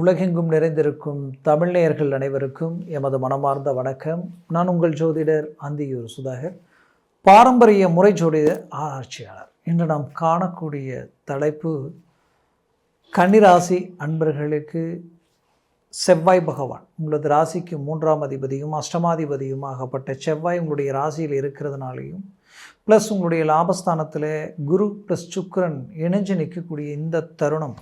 உலகெங்கும் நிறைந்திருக்கும் தமிழ்நேயர்கள் அனைவருக்கும் எமது மனமார்ந்த வணக்கம். நான் உங்கள் ஜோதிடர் அந்தியூர் சுதாகர் பாரம்பரிய முறை ஜோதிடர் ஆராய்ச்சியாளர். இன்று நாம் காணக்கூடிய தலைப்பு கன்னிராசி அன்பர்களுக்கு செவ்வாய் பகவான். உங்களது ராசிக்கு மூன்றாம் அதிபதியும் அஷ்டமாதிபதியும் ஆகப்பட்ட செவ்வாய் உங்களுடைய ராசியில் இருக்கிறதுனாலையும் ப்ளஸ் உங்களுடைய லாபஸ்தானத்தில் குரு ப்ளஸ் சுக்கிரன் இணைஞ்சு நிற்கக்கூடிய இந்த தருணம்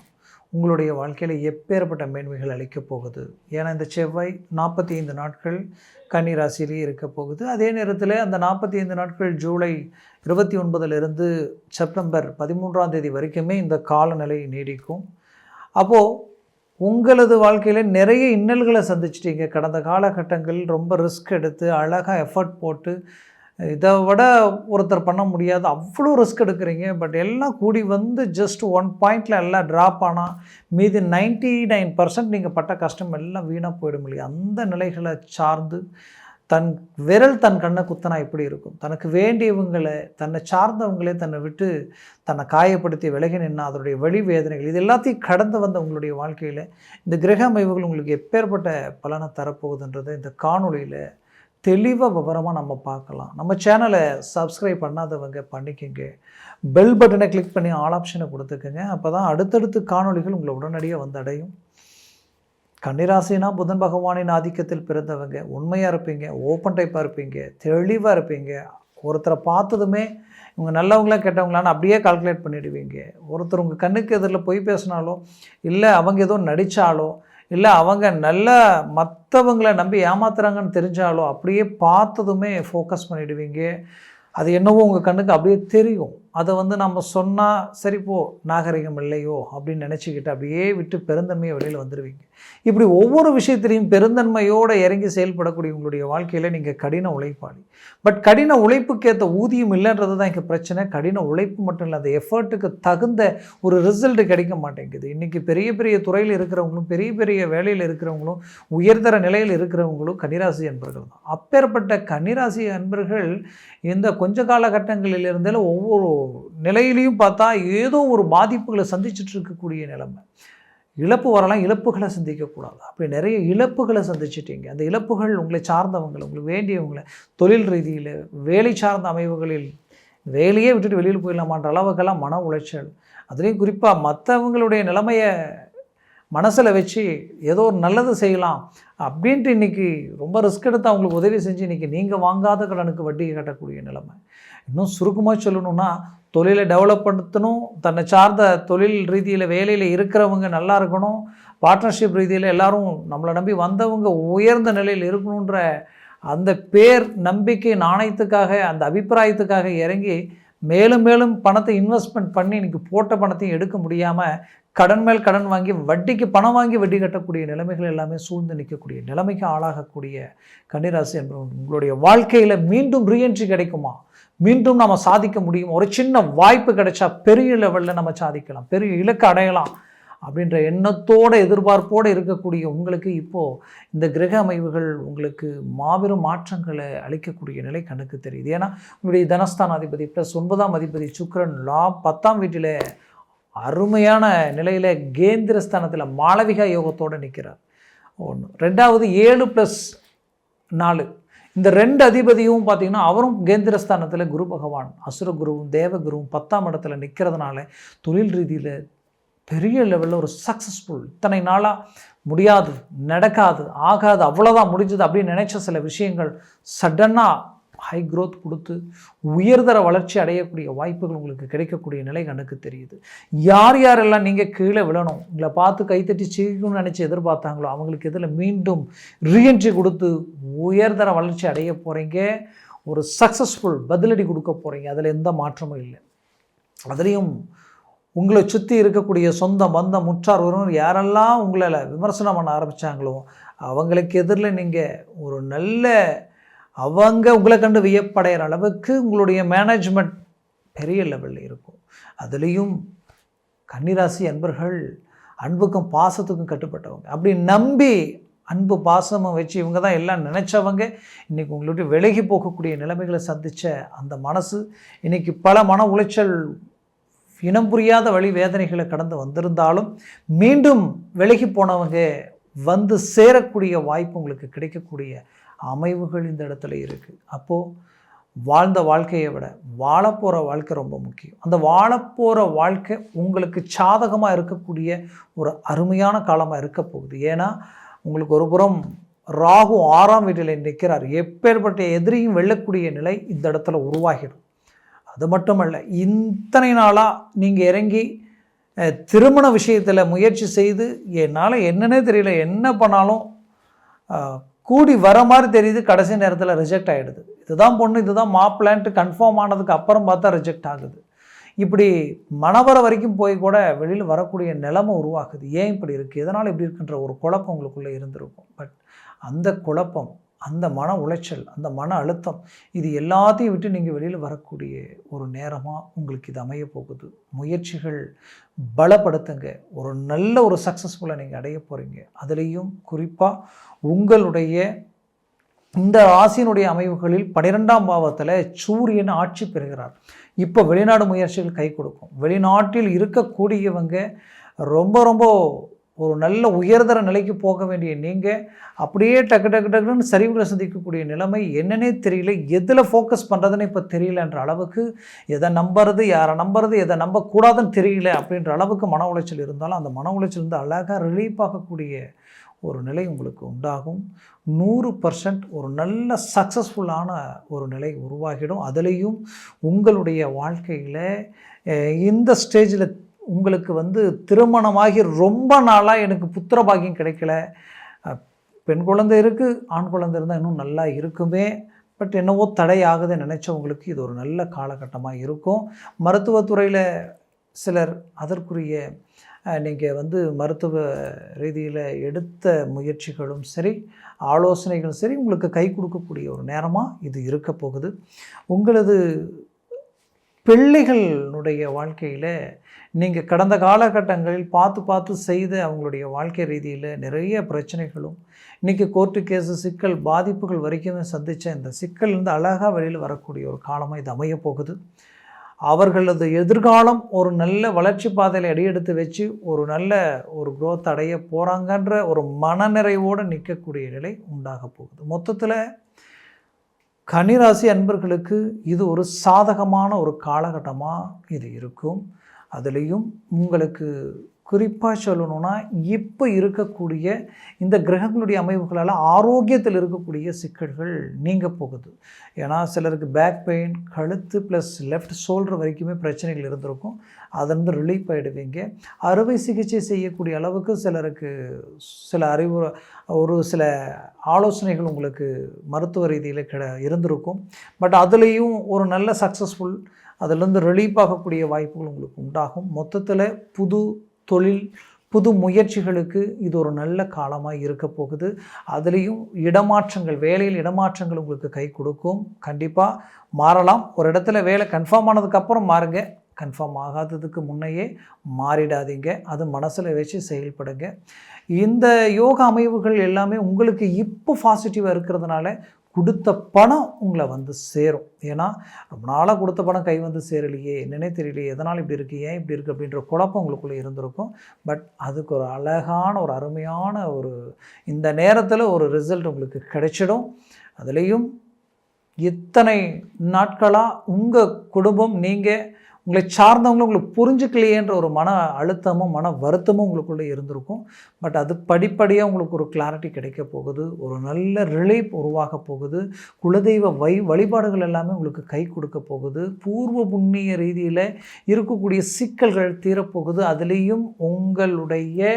உங்களுடைய வாழ்க்கையில் எப்பேற்பட்ட மேன்மைகள் அளிக்கப் போகுது? ஏன்னா இந்த செவ்வாய் நாற்பத்தி ஐந்து நாட்கள் கன்னி ராசியிலேயே இருக்க போகுது. அதே நேரத்தில் அந்த நாற்பத்தி ஐந்து நாட்கள் ஜூலை இருபத்தி ஒன்பதிலிருந்து செப்டம்பர் பதிமூன்றாம் தேதி வரைக்குமே இந்த காலநிலை நீடிக்கும். அப்போது உங்களது வாழ்க்கையில் நிறைய இன்னல்களை சந்திச்சிட்டீங்க. கடந்த காலகட்டங்கள் ரொம்ப ரிஸ்க் எடுத்து அழகாக எஃபர்ட் போட்டு இதை விட ஒருத்தர் பண்ண முடியாது. அவ்வளோ ரிஸ்க் எடுக்கிறீங்க. பட் எல்லாம் கூடி வந்து ஜஸ்ட் ஒன் பாயிண்டில் எல்லாம் ட்ராப் ஆனால் மீதி நைன்ட்டி நைன் பர்சன்ட் நீங்கள் பட்ட கஷ்டம் எல்லாம் வீணாக போயிடும் இல்லையா? அந்த நிலைகளை சார்ந்து தன் விரல் தன் கண்ணை குத்தனா எப்படி இருக்கும்? தனக்கு வேண்டியவங்களை தன்னை சார்ந்தவங்களே தன்னை விட்டு தன்னை காயப்படுத்தி விலகி நின்னா அதனுடைய வழி வேதனைகள் இது எல்லாத்தையும் கடந்து வந்த உங்களுடைய வாழ்க்கையில் இந்த கிரக அமைவுகள் உங்களுக்கு எப்பேற்பட்ட பலனை தரப்போகுதுன்றதை இந்த காணொளியில் தெளிவாக விவரமாக நம்ம பார்க்கலாம். நம்ம சேனலை சப்ஸ்கிரைப் பண்ணாதவங்க பண்ணிக்கோங்க. பெல் பட்டனை கிளிக் பண்ணி ஆல் ஆப்ஷனை கொடுத்துக்கோங்க. அப்போ தான் அடுத்தடுத்து காணொளிகள் உங்களை உடனடியாக வந்து அடையும். கன்னிராசினா புதன் பகவானின் ஆதிக்கத்தில் பிறந்தவங்க. உண்மையாக இருப்பீங்க. ஓப்பன் டைப்பாக இருப்பீங்க. தெளிவாக இருப்பீங்க. ஒருத்தரை பார்த்ததுமே இவங்க நல்லவங்களா கெட்டவங்களான்னு அப்படியே கால்குலேட் பண்ணிடுவீங்க. ஒருத்தர் உங்கள் கண்ணுக்கு எதிரில் பொய் பேசினாலோ இல்லை அவங்க ஏதோ நடித்தாலோ இல்லை அவங்க நல்ல மற்றவங்களை நம்பி ஏமாத்துறாங்கன்னு தெரிஞ்சாலோ அப்படியே பார்த்ததுமே ஃபோக்கஸ் பண்ணிடுவீங்க. அது என்னவோ உங்கள் கண்ணுக்கு அப்படியே தெரியும். அதை வந்து நம்ம சொன்னால் சரி போ நாகரிகம் இல்லையோ? அப்படின்னு நினச்சிக்கிட்டு அப்படியே விட்டு பெருந்தன்மையை வெளியில் வந்துடுவீங்க இப்படி ஒவ்வொரு விஷயத்திலையும் பெருந்தன்மையோடு இறங்கி செயல்படக்கூடிய உங்களுடைய வாழ்க்கையில் நீங்கள் கடின உழைப்பாளி. பட் கடின உழைப்புக்கேற்ற ஊதியம் இல்லைன்றது தான் இங்கே பிரச்சனை. கடின உழைப்பு மட்டும் இல்லை அந்த எஃபர்ட்டுக்கு தகுந்த ஒரு ரிசல்ட் கிடைக்க மாட்டேங்குது. இன்றைக்கி பெரிய பெரிய துறையில் இருக்கிறவங்களும் பெரிய பெரிய வேலையில் இருக்கிறவங்களும் உயர்தர நிலையில் இருக்கிறவங்களும் கன்னிராசி அன்பர்கள் தான். அப்பேற்பட்ட கன்னிராசி அன்பர்கள் இந்த கொஞ்ச காலகட்டங்களிலிருந்தே ஒவ்வொரு நிலையிலையும் பார்த்தா ஏதோ ஒரு பாதிப்புகளை சந்திச்சுட்டு இருக்கக்கூடிய நிலைமை. இழப்பு வரலாம் இழப்புகளை சந்திக்கக்கூடாது அப்படி நிறைய இழப்புகளை சந்திச்சிட்டீங்க. அந்த இழப்புகள் உங்களை சார்ந்தவங்களை உங்களுக்கு வேண்டியவங்களை தொழில் ரீதியில் வேலை சார்ந்த அமைவுகளில் வேலையே விட்டுட்டு வெளியில் போயிடலாமான்ற அளவுக்கெல்லாம் மன உளைச்சல். அதுலேயும் குறிப்பாக மற்றவங்களுடைய நிலைமையை மனசில் வச்சு ஏதோ ஒரு நல்லது செய்யலாம் அப்படின்ட்டு இன்றைக்கி ரொம்ப ரிஸ்க் எடுத்து அவங்களுக்கு உதவி செஞ்சு இன்றைக்கி நீங்கள் வாங்காத கடனுக்கு வட்டியை கட்டக்கூடிய நிலைமை. இன்னும் சுருக்கமாக சொல்லணும்னா தொழிலை டெவலப் படுத்தணும் தன்னை சார்ந்த தொழில் ரீதியில் வேலையில் இருக்கிறவங்க நல்லா இருக்கணும் பார்ட்னர்ஷிப் ரீதியில் எல்லோரும் நம்மளை நம்பி வந்தவங்க உயர்ந்த நிலையில் இருக்கணுன்ற அந்த பேர் நம்பிக்கை நாணயத்துக்காக அந்த அபிப்பிராயத்துக்காக இறங்கி மேலும் மேலும் பணத்தை இன்வெஸ்ட்மெண்ட் பண்ணி இன்றைக்கி போட்ட பணத்தையும் எடுக்க முடியாமல் கடன் மேல் கடன் வாங்கி வட்டிக்கு பணம் வாங்கி வட்டி கட்டக்கூடிய நிலைமைகள் எல்லாமே சூழ்ந்து நிற்கக்கூடிய நிலைமைக்கு ஆளாகக்கூடிய கன்னிராசி என்பது உங்களுடைய வாழ்க்கையில் மீண்டும் ரீஎன்ட்ரி கிடைக்குமா? மீண்டும் நம்ம சாதிக்க முடியும். ஒரு சின்ன வாய்ப்பு கிடைச்சா பெரிய லெவலில் நம்ம சாதிக்கலாம். பெரிய இலக்கு அடையலாம் அப்படின்ற எண்ணத்தோடு எதிர்பார்ப்போடு இருக்கக்கூடிய உங்களுக்கு இப்போது இந்த கிரக அமைவுகள் உங்களுக்கு மாபெரும் மாற்றங்களை அளிக்கக்கூடிய நிலை கணக்கு தெரியுது. ஏன்னா உங்களுடைய தனஸ்தான அதிபதி ப்ளஸ் ஒன்பதாம் அதிபதி சுக்கரன் லா பத்தாம் வீட்டில் அருமையான நிலையில் கேந்திரஸ்தானத்தில் மாளவிகா யோகத்தோடு நிற்கிறார் ஒன்று ரெண்டாவது ஏழு ப்ளஸ் நாலு. இந்த ரெண்டு அதிபதியும் பார்த்திங்கன்னா அவரும் கேந்திரஸ்தானத்தில் குரு பகவான் அசுர குருவும் தேவகுருவும் பத்தாம் இடத்துல நிற்கிறதுனால தொழில் ரீதியில் பெரிய லெவலில் ஒரு சக்ஸஸ்ஃபுல் இத்தனை நாளாக முடியாது நடக்காது ஆகாது அவ்வளோதான் முடிஞ்சது அப்படின்னு நினச்ச சில விஷயங்கள் சடனாக ஹை க்ரோத் கொடுத்து உயர்தர வளர்ச்சி அடையக்கூடிய வாய்ப்புகள் உங்களுக்கு கிடைக்கக்கூடிய நிலை கண்ணுக்கு தெரியுது. யார் யாரெல்லாம் நீங்கள் கீழே விழணும் உங்களை பார்த்து கைத்தட்டி சீக்கணும்னு நினச்சி எதிர்பார்த்தாங்களோ அவங்களுக்கு இதில் மீண்டும் ரீஎன்ட்ரி கொடுத்து உயர்தர வளர்ச்சி அடைய போகிறீங்க ஒரு சக்ஸஸ்ஃபுல் பதிலடி கொடுக்க போகிறீங்க அதில் எந்த மாற்றமும் இல்லை. அதுலேயும் உங்களை சுற்றி இருக்கக்கூடிய சொந்த பந்தம் முற்றார் உறவினர் யாரெல்லாம் உங்களை விமர்சனம் பண்ண ஆரம்பித்தாங்களோ அவங்களுக்கு எதிரில் நீங்கள் ஒரு நல்ல அவங்க உங்களை கண்டு வியப்படைகிற அளவுக்கு உங்களுடைய மேனேஜ்மெண்ட் பெரிய லெவலில் இருக்கும். அதுலேயும் கன்னிராசி அன்பர்கள் அன்புக்கும் பாசத்துக்கும் கட்டுப்பட்டவங்க. அப்படி நம்பி அன்பு பாசமும் வச்சு இவங்க தான் எல்லாம் நினச்சவங்க. இன்றைக்கி உங்கள்கிட்ட விலகி போகக்கூடிய நிலைமைகளை சந்தித்த அந்த மனசு இன்றைக்கி பல மன உளைச்சல் இனம் புரியாத வழி வேதனைகளை கடந்து வந்திருந்தாலும் மீண்டும் விலகி போனவங்க வந்து சேரக்கூடிய வாய்ப்பு உங்களுக்கு கிடைக்கக்கூடிய அமைவுகள் இந்த இடத்துல இருக்குது அப்போது வாழ்ந்த வாழ்க்கையை விட வாழப்போகிற வாழ்க்கை ரொம்ப முக்கியம். அந்த வாழப்போகிற வாழ்க்கை உங்களுக்கு சாதகமாக இருக்கக்கூடிய ஒரு அருமையான காலமாக இருக்க போகுது. ஏன்னா உங்களுக்கு ஒரு புறம் ராகு ஆறாம் வீட்டில் நிற்கிறார். எப்பேற்பட்ட எதிரியும் வெல்லக்கூடிய நிலை இந்த இடத்துல உருவாகிடும். அது மட்டுமல்ல இத்தனை நாளாக நீங்கள் இறங்கி திருமண விஷயத்தில் முயற்சி செய்து என்னால் என்னன்னே தெரியல என்ன பண்ணாலும் கூடி வர மாதிரி தெரியுது கடைசி நேரத்தில் ரிஜெக்ட் ஆகிடுது இதுதான் பொண்ணு இதுதான் மாப்பிளான்ட்டு கன்ஃபார்ம் ஆனதுக்கு அப்புறம் பார்த்தா ரிஜெக்ட் ஆகுது. இப்படி மனவர வரைக்கும் போய் கூட வெளியில் வரக்கூடிய நிலைமை உருவாகுது. ஏன் இப்படி இருக்குது எதனால் இப்படி இருக்குன்ற ஒரு குழப்பம் உங்களுக்குள்ளே இருந்திருக்கும். பட் அந்த குழப்பம் அந்த மன உளைச்சல் அந்த மன அழுத்தம் இது எல்லாத்தையும் விட்டு நீங்கள் வெளியில் வரக்கூடிய ஒரு நேரமாக உங்களுக்கு இது அமைய போகுது. முயற்சிகள் பலப்படுத்துங்க. ஒரு நல்ல ஒரு சக்ஸஸ்ஃபுல்லாக நீங்கள் அடைய போகிறீங்க அதுலேயும் குறிப்பாக உங்களுடைய இந்த ராசியினுடைய அமைவுகளில் பன்னிரெண்டாம் பாவத்தில் சூரியன் ஆட்சி பெறுகிறார். இப்போ வெளிநாடு முயற்சிகள் கை கொடுக்கும். வெளிநாட்டில் இருக்கக்கூடியவங்க ரொம்ப ரொம்ப ஒரு நல்ல உயர்தர நிலைக்கு போக வேண்டிய நீங்கள் அப்படியே டக்கு டக்கு டக்குன்னு சரிவுகளை சந்திக்கக்கூடிய நிலைமை என்னன்னே தெரியல. எதில் ஃபோக்கஸ் பண்ணுறதுன்னு இப்போ தெரியலன்ற அளவுக்கு எதை நம்புறது யாரை நம்புறது எதை நம்பக்கூடாதுன்னு தெரியல அப்படின்ற அளவுக்கு மன உளைச்சல் இருந்தாலும் அந்த மன உளைச்சல் வந்து அழகாக ரிலீஃப் ஆகக்கூடிய ஒரு நிலை உங்களுக்கு உண்டாகும். நூறு பர்சன்ட் ஒரு நல்ல சக்ஸஸ்ஃபுல்லான ஒரு நிலை உருவாகிடும். அதுலேயும் உங்களுடைய வாழ்க்கையில் இந்த ஸ்டேஜில் உங்களுக்கு வந்து திருமணமாகி ரொம்ப நாளாக எனக்கு புத்திர பாக்கியம் கிடைக்கல பெண் குழந்தை இருக்குது ஆண் குழந்தை இருந்தால் இன்னும் நல்லா இருக்குமே. பட் என்னவோ தடை ஆகுதுன்னு நினச்சவங்களுக்கு இது ஒரு நல்ல காலகட்டமாக இருக்கும். மருத்துவத்துறையில் சிலர் அதற்குரிய நீங்கள் வந்து மருத்துவ ரீதியில் எடுத்த முயற்சிகளும் சரி ஆலோசனைகளும் சரி உங்களுக்கு கை கொடுக்கக்கூடிய ஒரு நேரமாக இது இருக்க போகுது. உங்களது பிள்ளைகளுடைய வாழ்க்கையில் நீங்கள் கடந்த காலகட்டங்களில் பார்த்து பார்த்து செய்த அவங்களுடைய வாழ்க்கை ரீதியில் நிறைய பிரச்சனைகளும் இன்றைக்கி கோர்ட்டு கேஸு சிக்கல் பாதிப்புகள் வரைக்குமே சந்தித்த இந்த சிக்கல்லேருந்து அழகாக வெளியில் வரக்கூடிய ஒரு காலமாக இது அமையப்போகுது அவர்களது எதிர்காலம் ஒரு நல்ல வளர்ச்சி பாதையில் அடியெடுத்து வச்சு ஒரு நல்ல ஒரு குரோத் அடைய போகிறாங்கன்ற ஒரு மனநிறைவோடு நிற்கக்கூடிய நிலை உண்டாக போகுது. மொத்தத்தில் கன்னிராசி அன்பர்களுக்கு இது ஒரு சாதகமான ஒரு காலகட்டமாக இது இருக்கும். அதுலேயும் உங்களுக்கு குறிப்பாக சொல்லணும்னா இப்போ இருக்கக்கூடிய இந்த கிரகங்களுடைய அமைவுகளால் ஆரோக்கியத்தில் இருக்கக்கூடிய சிக்கல்கள் நீங்க போகுது. ஏன்னா சிலருக்கு பேக் பெயின் கழுத்து ப்ளஸ் லெஃப்ட் ஷோல்டர் வரைக்குமே பிரச்சனைகள் இருந்திருக்கும். அதிலிருந்து ரிலீஃப் ஆகிடுவீங்க அறுவை சிகிச்சை செய்யக்கூடிய அளவுக்கு சிலருக்கு சில அறிவு ஒரு சில ஆலோசனைகள் உங்களுக்கு மருத்துவ ரீதியில் கிட இருந்திருக்கும். பட் அதுலேயும் ஒரு நல்ல சக்ஸஸ்ஃபுல் அதிலிருந்து ரிலீஃப் ஆகக்கூடிய வாய்ப்புகள் உங்களுக்கு உண்டாகும். மொத்தத்தில் புது தொழில் புது முயற்சிகளுக்கு இது ஒரு நல்ல காலமாக இருக்க போகுது. அதுலேயும் இடமாற்றங்கள் வேலையில் இடமாற்றங்கள் உங்களுக்கு கை கொடுக்கும். கண்டிப்பாக மாறலாம். ஒரு இடத்துல வேலை கன்ஃபார்ம் ஆனதுக்கப்புறம் மாறுங்க. கன்ஃபார்ம் ஆகாததுக்கு முன்னையே மாறிடாதீங்க. அது மனசில் வச்சு செயல்படுங்க. இந்த யோகா அமைவுகள் எல்லாமே உங்களுக்கு இப்போ பாசிட்டிவாக இருக்கிறதுனால கொடுத்த பணம் உங்களை வந்து சேரும். ஏன்னா ரொம்ப நாளாக கொடுத்த பணம் கை வந்து சேரலையே என்னன்னே தெரியலையே எதனால் இப்படி இருக்குது ஏன் இப்படி இருக்குது அப்படின்ற குழப்பம் உங்களுக்குள்ளே இருந்திருக்கும். பட் அதுக்கு ஒரு அழகான ஒரு அருமையான ஒரு இந்த நேரத்தில் ஒரு ரிசல்ட் உங்களுக்கு கிடைச்சிடும். அதுலேயும் இத்தனை நாட்களாக உங்கள் குடும்பம் நீங்கள் உங்களை சார்ந்தவங்களும் உங்களுக்கு புரிஞ்சுக்கலையேன்ற ஒரு மன அழுத்தமும் மன வருத்தமும் உங்களுக்குள்ளே இருந்திருக்கும். பட் அது படிப்படியாக உங்களுக்கு ஒரு கிளாரிட்டி கிடைக்க போகுது. ஒரு நல்ல ரிலேப் உருவாக போகுது. குலதெய்வ வை வழிபாடுகள் எல்லாமே உங்களுக்கு கை கொடுக்க போகுது. பூர்வ புண்ணிய ரீதியில் இருக்கக்கூடிய சிக்கல்கள் தீரப்போகுது அதுலேயும் உங்களுடைய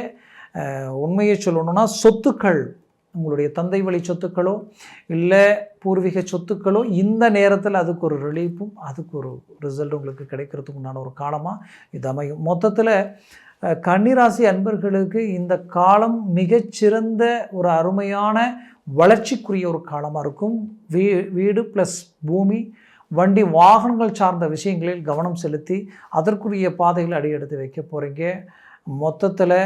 உண்மையை சொல்லணும்னா சொத்துக்கள் உங்களுடைய தந்தை வழி சொத்துக்களோ இல்லை பூர்வீக சொத்துக்களோ இந்த நேரத்தில் அதுக்கு ஒரு ரிலீஃபும் அதுக்கு ஒரு ரிசல்ட் உங்களுக்கு கிடைக்கிறதுக்கு உண்டான ஒரு காலமாக இது அமையும். மொத்தத்தில் கன்னிராசி அன்பர்களுக்கு இந்த காலம் மிகச்சிறந்த ஒரு அருமையான வளர்ச்சிக்குரிய ஒரு காலமாக இருக்கும். வீ வீடு ப்ளஸ் பூமி வண்டி வாகனங்கள் சார்ந்த விஷயங்களில் கவனம் செலுத்தி அதற்குரிய பாதையில் அடியெடுத்து வைக்க போகிறீங்க மொத்தத்தில்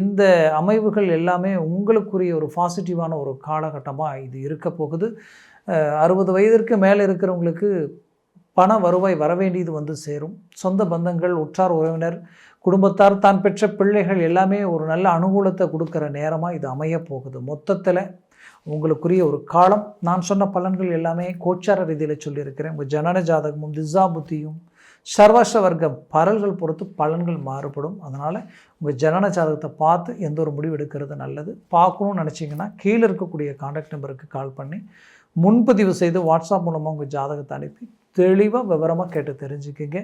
இந்த அமைவுகள் எல்லாமே உங்களுக்குரிய ஒரு பாசிட்டிவான ஒரு காலகட்டமாக இது இருக்க போகுது. அறுபது வயதிற்கு மேலே இருக்கிறவங்களுக்கு பண வருவாய் வரவேண்டியது வந்து சேரும். சொந்த பந்தங்கள் உற்றார் உறவினர் குடும்பத்தார் தான் பெற்ற பிள்ளைகள் எல்லாமே ஒரு நல்ல அனுகூலத்தை கொடுக்குற நேரமாக இது அமைய போகுது. மொத்தத்தில் உங்களுக்குரிய ஒரு காலம். நான் சொன்ன பலன்கள் எல்லாமே கோச்சார ரீதியில் சொல்லியிருக்கிறேன். உங்கள் ஜனன ஜாதகமும் திசா புத்தியும் சர்வச வர்க்க பரல்கள் பொறுத்து பலன்கள் மாறுபடும். அதனால் உங்கள் ஜனன ஜாதகத்தை பார்த்து எந்த ஒரு முடிவு எடுக்கிறது நல்லது. பார்க்கணும்னு நினச்சிங்கன்னா கீழே இருக்கக்கூடிய காண்டாக்ட் நம்பருக்கு கால் பண்ணி முன்பதிவு செய்து வாட்ஸ்அப் மூலமாக உங்கள் ஜாதகத்தை அனுப்பி தெளிவாக விவரமாக கேட்டு தெரிஞ்சுக்கிங்க.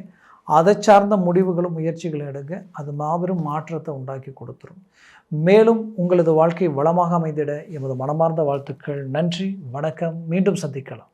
அதை சார்ந்த முடிவுகளும் முயற்சிகளும் எடுங்க. அது மாபெரும் மாற்றத்தை உண்டாக்கி கொடுத்துரும். மேலும் உங்களது வாழ்க்கை வளமாக அமைந்திட எமது மனமார்ந்த வாழ்த்துக்கள். நன்றி. வணக்கம். மீண்டும் சந்திக்கலாம்.